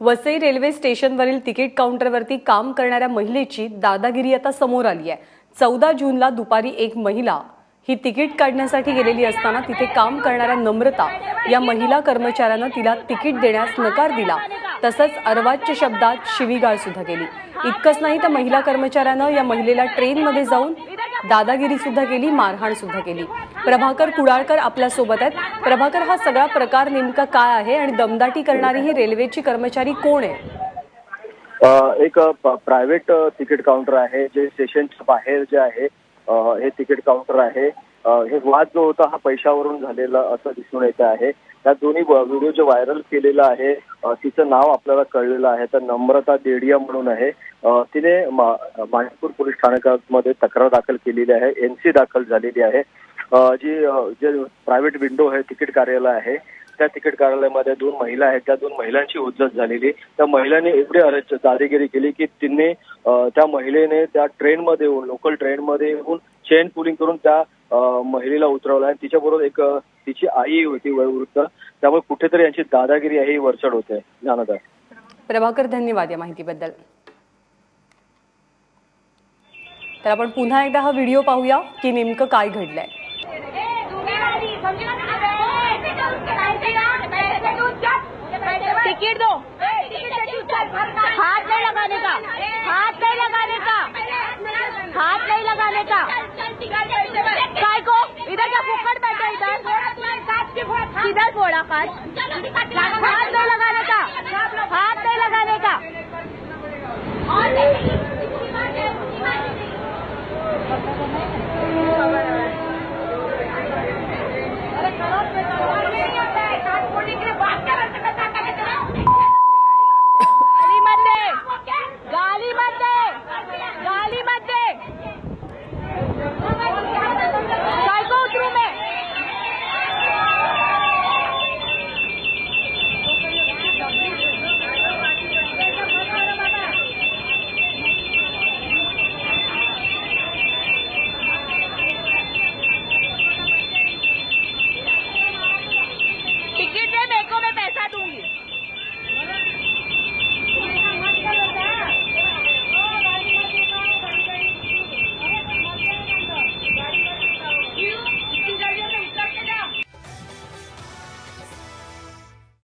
Vasai railway स्टेशनवरील ticket काउंटरवरती काम करणाऱ्या महिलेची दादागिरी आता समोर आली आहे. चौदा जूनला दुपारी एक महिला ही तिकीट काढण्यासाठी गेलेली असताना तिथे काम करणाऱ्या नम्रता या महिला कर्मचाऱ्यानं तिला तिकीट देण्यास नकार दिला. तसंच अर्वाच्य शब्दात शिवीगाळ सुद्धा केली. इतकंच नाही तर महिला कर्मचाऱ्यानं या महिलेला ट्रेनमध्ये जाऊन दादागिरी सुद्धा केली मारहाण सुद्धा केली. प्रभाकर कुडाळकर आपल्यासोबत आहेत. प्रभाकर हा सगळा प्रकार नेमका काय आहे आणि दमदाटी करणारी ही रेल्वेची कर्मचारी कोण आहे? एक प्रायव्हेट तिकीट काउंटर आहे. जे स्टेशनच्या बाहेर जे आहे हे तिकीट काउंटर आहे. हे वाद जो होता हा पैशावरून झालेला असं दिसून येत आहे. त्या दोन्ही व्हिडिओ जे व्हायरल केलेला आहे तिचं नाव आपल्याला कळलेलं आहे. तर नम्रता देडिया म्हणून आहे. तिने मा- पोलीस स्थानकामध्ये तक्रार दाखल केलेली आहे. एनसी दाखल झालेली आहे. जी जे प्रायव्हेट विंडो आहे तिकीट कार्यालय आहे त्या तिकीट कार्यालयामध्ये दोन महिला आहेत. त्या दोन महिलांची उज्जत झालेली. त्या महिलांनी एवढी अरे- दादागिरी केली की तिने त्या महिलेने त्या ट्रेनमध्ये येऊन लोकल ट्रेनमध्ये येऊन चेन पुलिंग करून त्या महिलेला उतरवलं आणि तिच्याबरोबर एक तिची आई होती वयोवृद्ध. त्यामुळे कुठेतरी यांची दादागिरी आहे ही वरचढ होते. ज्ञानदा प्रभाकर धन्यवाद या माहितीबद्दल. तर आपण पुन्हा एकदा हा व्हिडिओ पाहूया की नेमकं काय घडलंय. टिकट दो. हाथ नहीं लगाने का? हाथ नहीं लगाने का? हाथ नहीं लगाने का? पास हाथ नहीं लगाने का हाथ नहीं लगाने का